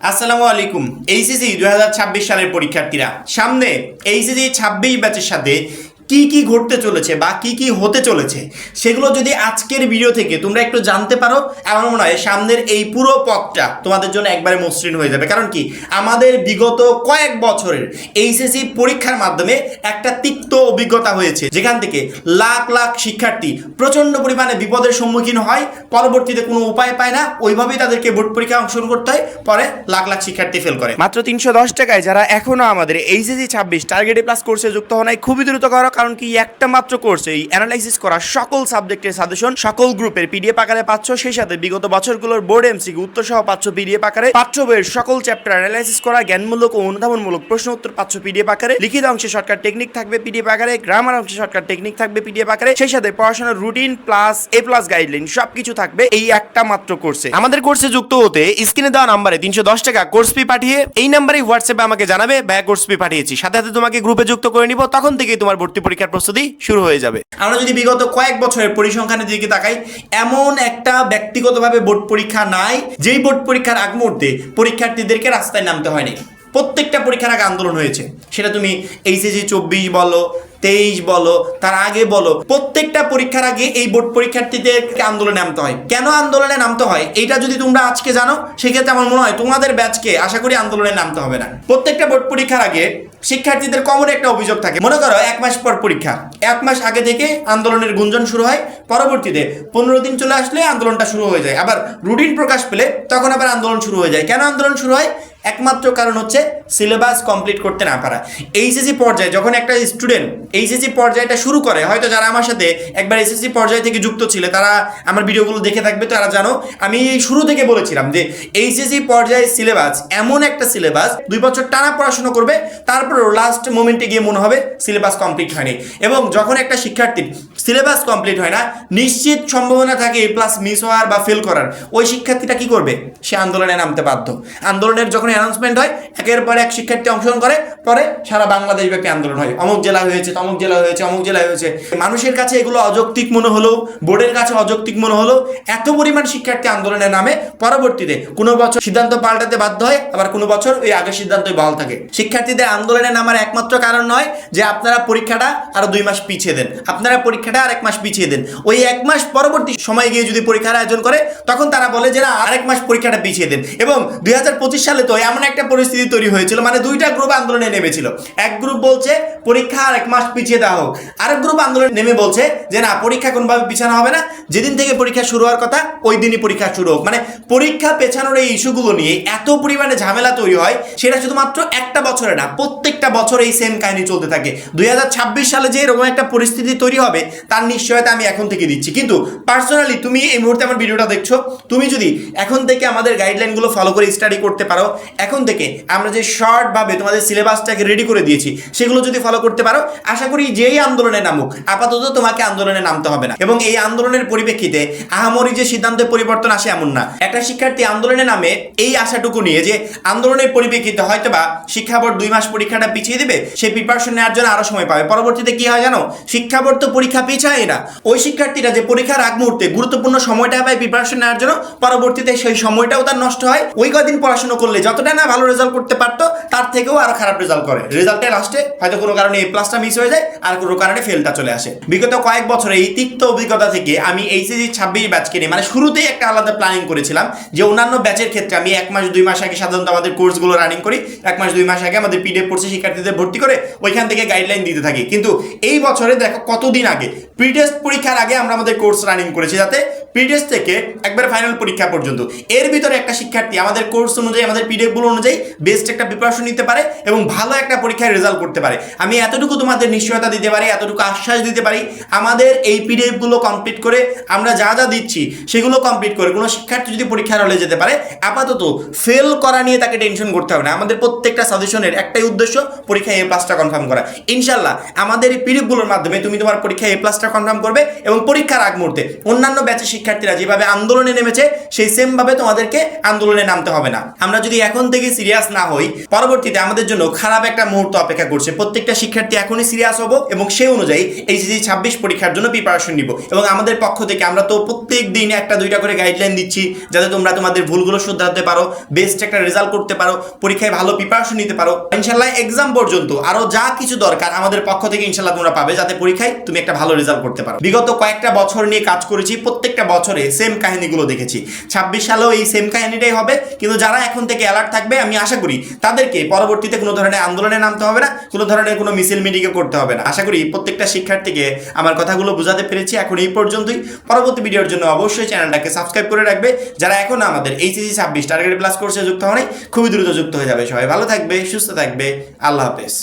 আসসালামু আলাইকুম এইচএসি ছাব্বিশ সালের পরীক্ষার্থীরা। সামনে এইচএসি ছাব্বিশ ব্যাচের সাথে কি কি ঘটতে চলেছে বা কি কি হতে চলেছে, সেগুলো যদি আজকের ভিডিও থেকে তোমরা একটু জানতে পারো, আমার মনে হয় সামনের এই পুরো পথটা তোমাদের জন্য একবারে মসৃণ হয়ে যাবে। কারণ কি? আমাদের বিগত কয়েক বছরের এইচএসসি পরীক্ষার মাধ্যমে একটা তিক্ত অভিজ্ঞতা হয়েছে। যেখান থেকে লাখ লাখ শিক্ষার্থী প্রচণ্ড পরিমাণে বিপদের সম্মুখীন হয়, পরবর্তীতে কোনো উপায় পায় না, ওইভাবেই তাদেরকে বোর্ড পরীক্ষায় অংশগ্রহণ করতে হয়, পরে লাখ লাখ শিক্ষার্থী ফেল করে। মাত্র তিনশো দশ টাকায় যারা এখনও আমাদের এইচএসি ছাব্বিশ টার্গেটে প্লাস কোর্সে যুক্ত হন খুবই দ্রুত করো কারণ কি, একটা মাত্র কোর্সে এই অ্যানালাইসিস করা সকল সাবজেক্টের সাজেশন সকল গ্রুপের পিডিএফ আকারে পাচ্ছ, সেই সাথে বিগত বছরগুলোর বোর্ড এমসি উত্তর সহ পাচ্ছ পিডিএফ আকারে, পাঠ্য বইয়ের সকল চ্যাপ্টার অ্যানালাইসিস করা, জ্ঞানমূলক ও অনুধাবনমূলক প্রশ্ন উত্তর পাচ্ছ পিডিএফ আকারে, লিখিত অংশে শর্টকাট টেকনিক থাকবে পিডিএফ আকারে গ্রামার অংশে শর্টকাট টেকনিক থাকবে পিডিএফ আকারে, সেই সাথে পড়াশোনার routine plus A plus guideline সবকিছু থাকবে এই একটা মাত্র কোর্সে আমাদের কোর্সে যুক্ত হতে স্ক্রিনে দেওয়া নাম্বারে তিনশো দশ টাকা কোর্স ফি পাঠিয়ে এই নাম্বারে হোয়াটসঅ্যাপে আমাকে জানাবে ব্যয় কোর্স ফি পাঠিয়েছি। সাথে সাথে তোমাকে গ্রুপে যুক্ত করে নিব, তখন থেকেই তোমার ভর্তি পরীক্ষার প্রস্তুতি শুরু হয়ে যাবে। আমরা যদি বিগত কয়েক বছরের পরিসংখ্যানের দিকে তাকাই, এমন একটা ব্যক্তিগতভাবে বোর্ড পরীক্ষা নাই, যেই বোর্ড পরীক্ষার আগ মুহূর্তে পরীক্ষার্থীদেরকে রাস্তায় নামতে হয়নি। প্রত্যেকটা পরীক্ষার আগে আন্দোলন হয়েছে। সেটা তুমি এইচএসি চব্বিশ বলো তেইশ বলো, তার আগে বলো, প্রত্যেকটা পরীক্ষার আগে এই বোর্ড পরীক্ষার্থীদেরকে আন্দোলনে নামতে হয়। কেন আন্দোলনে নামতে হয়? এটা যদি তোমরা আজকে জানো, সেক্ষেত্রে আমার মনে হয় তোমাদের ব্যাচকে আশা করি আন্দোলনে নামতে হবে না। প্রত্যেকটা বোর্ড পরীক্ষার আগে শিক্ষার্থীদের কমন একটা অভিযোগ থাকে। মনে করো, এক মাস পর পরীক্ষা। এক মাস আগে থেকে আন্দোলনের গুঞ্জন শুরু হয়। পরবর্তীতে পনেরো দিন চলে আসলে আন্দোলনটা শুরু হয়ে যায়। আবার রুটিন প্রকাশ পেলে তখন আবার আন্দোলন শুরু হয়ে যায়। কেন আন্দোলন শুরু হয়? একমাত্র কারণ হচ্ছে সিলেবাস কমপ্লিট করতে না পারা। এইচএসসি পর্যায়ে যখন একটা স্টুডেন্ট এইচএসসি পর্যায়টা শুরু করে, হয়তো যারা আমার সাথে একবার এসএসসি পর্যায় থেকে যুক্ত ছিল, তারা আমার ভিডিওগুলো দেখে থাকবে, তারা জানো, আমি শুরু থেকে বলেছিলাম যে এইচএসসি পর্যায়ে সিলেবাস এমন একটা সিলেবাস, দুই বছর টানা পড়াশোনা করবে, তারপরেও লাস্ট মোমেন্টে গিয়ে মনে হবে সিলেবাস কমপ্লিট হয়নি। এবং যখন একটা শিক্ষার্থীর সিলেবাস কমপ্লিট হয় না, নিশ্চিত সম্ভাবনা থাকে এ প্লাস মিস হওয়ার বা ফেল করার। ওই শিক্ষার্থীটা কি করবে? সে আন্দোলনে নামতে বাধ্য। আন্দোলনের যখন অ্যানাউন্সমেন্ট হয়, একের পর এক শিক্ষার্থী অংশগ্রহণ করে, পরে সারা বাংলাদেশ ব্যাপী আন্দোলন হয়। অমুক জেলা হয়েছে, তমুক জেলা হয়েছে, অমুক জেলা হয়েছে। মানুষের কাছে এগুলো অযৌক্তিক মনে হলো বোর্ডের কাছে অযৌক্তিক মনে হলো এত পরিমাণ শিক্ষার্থী আন্দোলনে নামে পরবর্তীতে কোনো বছর সিদ্ধান্ত পাল্টাতে বাধ্য হয়, আবার কোনো বছর ওই আগের সিদ্ধান্তই বহাল থাকে। শিক্ষার্থীদের আন্দোলনে নামার একমাত্র কারণ নয় যে আপনারা পরীক্ষাটা আরও দুই মাস পিছিয়ে দেন। আপনারা পরীক্ষাটা আর এক মাস পিছিয়ে দেন। ওই এক মাস পরবর্তী সময় গিয়ে যদি পরীক্ষার আয়োজন করে, তখন তারা বলে যে আরেক মাস পরীক্ষাটা পিছিয়ে দেন। এবং দুই হাজার পঁচিশ সালে তো এমন একটা পরিস্থিতি তৈরি হয়েছিল মানে দুইটা গ্রুপ আন্দোলনে নেমেছিল। এক গ্রুপ বলছে, পরীক্ষা আর এক মাস পিছিয়ে দেওয়া হোক। আরেক গ্রুপ আন্দোলনে নেমে বলছে যে, না, পরীক্ষা কোনোভাবে পিছানো হবে না। যেদিন থেকে পরীক্ষা শুরু হওয়ার কথা, ওই দিনই পরীক্ষা শুরু হোক। মানে পরীক্ষা পেছানোর এই ইস্যুগুলো নিয়ে এত পরিমাণে ঝামেলা তৈরি হয়, সেটা শুধুমাত্র একটা বছরে না, প্রত্যেকটা বছর এই সেম কাহিনী চলতে থাকে। দুই হাজার ছাব্বিশ সালে যে এরকম একটা পরিস্থিতি তৈরি হবে, তার নিশ্চয়তা আমি এখন থেকে দিচ্ছি। কিন্তু পার্সোনালি তুমি এই মুহূর্তে আমার ভিডিওটা দেখছ, তুমি যদি এখন থেকে আমাদের গাইডলাইনগুলো ফলো করে স্টাডি করতে পারো, এখন থেকে আমরা যে শর্টভাবে তোমাদের সিলেবাসটাকে রেডি করে দিয়েছি, সেগুলো যদি ফলো করতে পারো, আশা করি যেই আন্দোলনে নামুক, আপাতত তোমাকে আন্দোলনে নামতে হবে না। এবং এই আন্দোলনের পরিপ্রেক্ষিতে আহামরি যে সিদ্ধান্তের পরিবর্তন আসে এমন না। একটা শিক্ষার্থী আন্দোলনে নামে এই আশাটুকু নিয়ে যে আন্দোলনের পরিপ্রেক্ষিতে হয়তো বা বোর্ড দুই মাস পরীক্ষাটা পিছিয়ে দেবে, সে প্রিপারেশন নেওয়ার জন্য আরও সময় পাবে। পরবর্তীতে কি হয় জানো? শিক্ষা বোর্ড তো পরীক্ষা পিছায় না। ওই শিক্ষার্থীরা যে পরীক্ষার আগ মুহূর্তে গুরুত্বপূর্ণ সময়টা পায় প্রিপারেশন নেওয়ার জন্য, পরবর্তীতে সেই সময়টাও তার নষ্ট হয়। ওই কদিন পড়াশোনা করলে যতটা না ভালো রেজাল্ট করতে পারতো তার থেকেও আরও খারাপ রেজাল্ট করে। রেজাল্টে লাস্টে হয়তো কোনো কারণে এ প্লাসটা মিস হয়ে যায়, আর কোনো কারণে ফেলটা চলে আসে। বিগত কয়েক বছরে এই তিক্ত অভিজ্ঞতা থেকে আমি এইচএসি ছাব্বিশ ব্যাচকে নিয়ে মানে শুরুতেই একটা আলাদা প্ল্যানিং করেছিলাম, যে অন্যান্য ব্যাচের ক্ষেত্রে আমি এক মাস, দুই মাস আগে সাধারণত আমাদের কোর্সগুলো রানিং করি, এক মাস, দুই মাস আগে আমাদের পিডিএফ কোর্সে শিক্ষার্থীদের ভর্তি করে ওইখান থেকে গাইডলাইন দিতে থাকি। কিন্তু এই বছরে দেখো কতদিন আগে প্রি টেস্ট পরীক্ষার আগে আমরা আমাদের কোর্স রানিং করেছি যাতে টেস্ট থেকে একবার ফাইনাল পরীক্ষা পর্যন্ত। এর ভিতরে একটা শিক্ষার্থী আমাদের কোর্স অনুযায়ী, আমাদের পিডিএফগুলো অনুযায়ী বেস্ট একটা প্রিপারেশন নিতে পারে এবং ভালো একটা পরীক্ষায় রেজাল্ট করতে পারে। আমি এতটুকু তোমাদের নিশ্চয়তা দিতে পারি, এতটুকু আশ্বাস দিতে পারি। আমাদের এই পিডিএফগুলো কমপ্লিট করে আমরা যা যা দিচ্ছি সেগুলো কমপ্লিট করে কোনো শিক্ষার্থী যদি পরীক্ষার হলে যেতে পারে, আপাতত ফেল করা নিয়ে তাকে টেনশন করতে হবে না। আমাদের প্রত্যেকটা সাজেশনের একটাই উদ্দেশ্য পরীক্ষায় এ প্লাসটা কনফার্ম করা। ইনশাল্লাহ আমাদের এই পিডিএফগুলোর মাধ্যমে তুমি তোমার পরীক্ষায় এ প্লাসটা কনফার্ম করবে এবং পরীক্ষার আগ মুহূর্তে অন্যান্য ব্যাচের শিক্ষার্থীরা যেভাবে আন্দোলনে নেমেছে, সেই সেম ভাবে তোমাদেরকে আন্দোলনে নামতে হবে না। আমরা যদি এখন থেকে সিরিয়াস না হই, পরবর্তীতে আমাদের জন্য খারাপ একটা মুহূর্ত অপেক্ষা করছে। প্রত্যেকটা শিক্ষার্থী এখনই সিরিয়াস হব এবং সেই অনুযায়ী এইচএসসি ছাব্বিশ পরীক্ষার জন্য প্রিপারেশন নিব। এবং আমাদের পক্ষ থেকে আমরা তো প্রত্যেক দিন একটা দুইটা করে গাইডলাইন দিচ্ছি, যাতে তোমরা তোমাদের ভুলগুলো শুধরাতে পারো বেস্ট একটা রেজাল্ট করতে পারো, পরীক্ষায় ভালো প্রিপারেশন নিতে পারো। ইনশাল্লাহ এক্সাম পর্যন্ত আরও যা কিছু দরকার আমাদের পক্ষ থেকে ইনশাল্লাহ তোমরা পাবে, যাতে পরীক্ষায় তুমি একটা ভালো রেজাল্ট করতে পারো। বিগত কয়েকটা বছর নিয়ে কাজ করেছি, প্রত্যেকটা বছরে সেম কাহিনীগুলো দেখেছি। ছাব্বিশ সালেও এই সেম কাহিনীটাই হবে, কিন্তু যারা এখন থেকে অ্যালার্ট থাকবে, আমি আশা করি তাদেরকে পরবর্তীতে কোনো ধরনের আন্দোলনে নামতে হবে না, কোনো ধরনের কোনো মিছিল মিটিংও করতে হবে না। আশা করি প্রত্যেকটা শিক্ষার্থীকে আমার কথাগুলো বোঝাতে পেরেছি এখন এই পর্যন্তই। পরবর্তী ভিডিওর জন্য অবশ্যই চ্যানেলটাকে সাবস্ক্রাইব করে রাখবে। যারা এখন আমাদের এইচএসি ছাব্বিশ টার্গেট প্লাস কোর্সে যুক্ত হয়নি খুবই দ্রুত যুক্ত হয়ে যাবে সবাই। ভালো থাকবে, সুস্থ থাকবে, আল্লাহ হাফেজ।